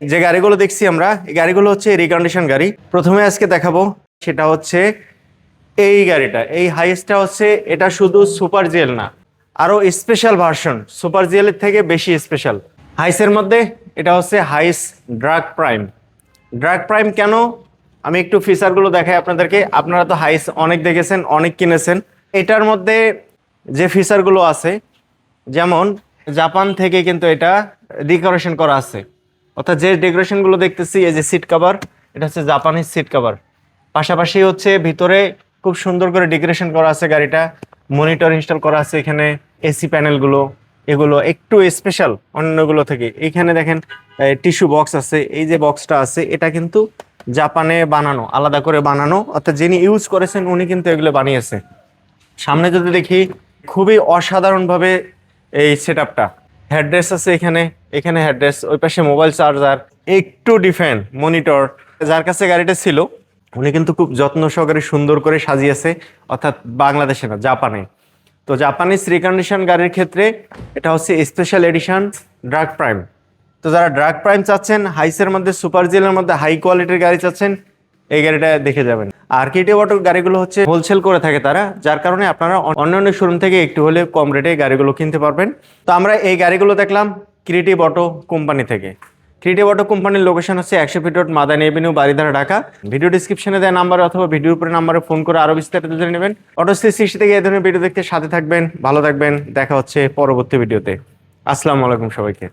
যে গাড়িগুলো দেখছি আমরা, এই গাড়িগুলো হচ্ছে রিকন্ডিশন গাড়ি। প্রথমে আজকে দেখাবো, সেটা হচ্ছে এই গাড়িটা। এই হাইসটা হচ্ছে, এটা শুধু সুপার জেল না আরও স্পেশাল ভার্সন সুপার জিএলের থেকে বেশি স্পেশাল হাইসের মধ্যে, এটা হচ্ছে হাইস ড্রাগ প্রাইম ড্রাগ প্রাইম কেন? আমি একটু ফিচারগুলো দেখাই আপনাদেরকে। আপনারা তো হাইস অনেক দেখেছেন, অনেক কিনেছেন। এটার মধ্যে যে ফিচারগুলো আছে, যেমন জাপান থেকে কিন্তু এটা ডেকোরেশন করা আছে। অর্থাৎ যে ডেকোরেশনগুলো দেখতেছি, এই যে সিট কাভার এটা হচ্ছে জাপানিজ সিট কাভার পাশাপাশি হচ্ছে ভিতরে খুব সুন্দর করে ডেকোরেশন করা আছে গাড়িটা। মনিটর ইনস্টল করা আছে এখানে এসি প্যানেলগুলো এগুলো একটু স্পেশাল অন্যগুলো থেকে। এখানে দেখেন টিস্যু বক্স আছে, এই যে বক্সটা আছে, এটা কিন্তু জাপানে বানানো, আলাদা করে বানানো। অর্থাৎ যিনি ইউজ করেছেন, উনি কিন্তু এগুলো বানিয়েছে। সামনে যদি দেখি, খুবই অসাধারণভাবে এই সেট আপটা হেডড্রেস আছে এখানে। এখানে হেডড্রেস ওই পাশে মোবাইল চার্জার একটু ডিফেন মনিটর যার কাছে গাড়িটা ছিল, উনি কিন্তু খুব যত্ন সহকারে সুন্দর করে সাজিয়েছে, অর্থাৎ বাংলাদেশে না, জাপানে। তো জাপানিজ রিকন্ডিশন গাড়ির ক্ষেত্রে এটা হচ্ছে স্পেশাল এডিশন ড্রাগ প্রাইম তো যারা ড্রাগ প্রাইম চাচ্ছেন হাইসের মধ্যে সুপার জিলের মধ্যে হাই কোয়ালিটির গাড়ি চাচ্ছেন, এই গাড়িটা দেখে যাবেন। আর কেটি অটো গাড়িগুলো হচ্ছে হোলসেল করে থাকে তারা, যার কারণে আপনারা অন্য অন্য শোরুম থেকে একটু হলে কম রেটে গাড়িগুলো কিনতে পারবেন। তো আমরা এই গাড়িগুলো দেখলাম ক্রিয়েটিভ অটো কোম্পানি থেকে। ক্রিয়েটিভ অটো কোম্পানির লোকেশন হচ্ছে একশো feet road, Madani avenue Baridhara, Dhaka. Video ডিসক্রিপশনে দেওয়া নাম্বার অথবা ভিডিওর উপরে নাম্বারে ফোন করে আরও বিস্তারিত জেনে নেবেন। অটো সৃষ্টি থেকে এই ধরনের ভিডিও দেখতে সাথে থাকবেন। ভালো থাকবেন। দেখা হচ্ছে পরবর্তী ভিডিওতে আসসালামু আলাইকুম সবাইকে।